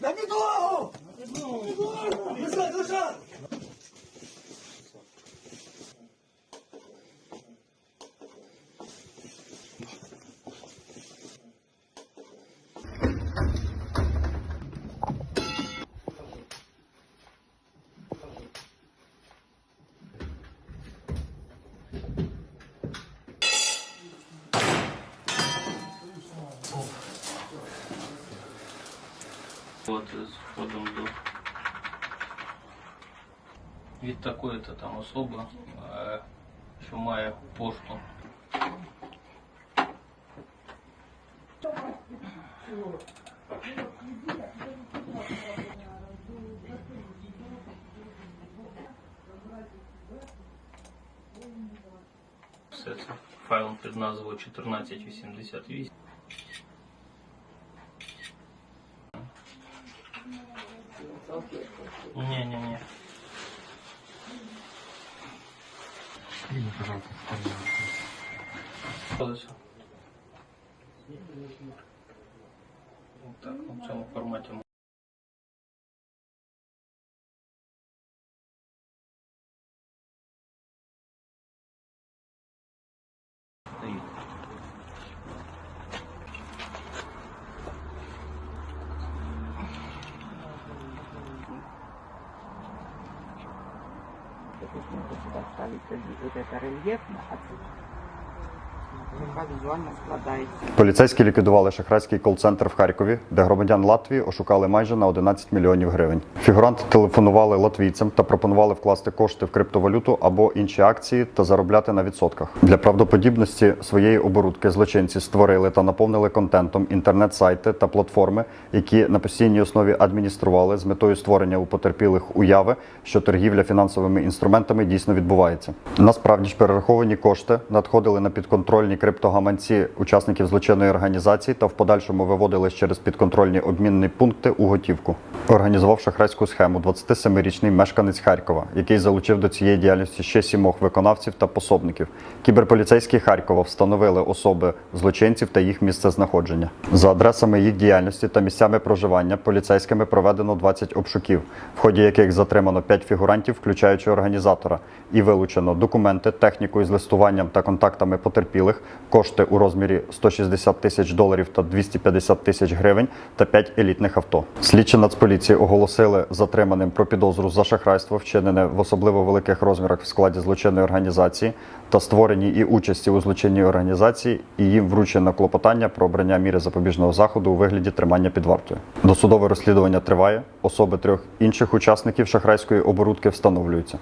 На підлогу! На підлогу! Лежать, лежать! От з входом до від такої-то там особи, е, що має пошту. Все це файлом під назвою 1488. Не-не-не. Прими, пожалуйста, Подальше. Вот так, в том формате Здесь можно сюда ставить это рельефно, Поліцейські ліквідували шахрайський кол-центр в Харкові, де громадян Латвії ошукали майже на 11 мільйонів гривень. Фігуранти телефонували латвійцям та пропонували вкласти кошти в криптовалюту або інші акції та заробляти на відсотках. Для правдоподібності своєї оборудки злочинці створили та наповнили контентом інтернет-сайти та платформи, які на постійній основі адміністрували з метою створення у потерпілих уяви, що торгівля фінансовими інструментами дійсно відбувається. Насправді ж перераховані кошти надходили на підконтрольні криптогаманці учасників злочинної організації та в подальшому виводились через підконтрольні обмінні пункти у готівку. Організував шахрайську схему 27-річний мешканець Харкова, який залучив до цієї діяльності ще сімох виконавців та пособників. Кіберполіцейські Харкова встановили особи злочинців та їх місце знаходження. За адресами їх діяльності та місцями проживання поліцейськими проведено 20 обшуків, в ході яких затримано 5 фігурантів, включаючи організатора, і вилучено документи, техніку із листуванням та контактами потерпілих, кошти у розмірі 160 тисяч доларів та 250 тисяч гривень та 5 елітних авто. Слідчі Нацполіції оголосили затриманим про підозру за шахрайство, вчинене в особливо великих розмірах в складі злочинної організації та створенні і участі у злочинній організації, і їм вручено клопотання про обрання міри запобіжного заходу у вигляді тримання під вартою. Досудове розслідування триває. Особи трьох інших учасників шахрайської оборудки встановлюються.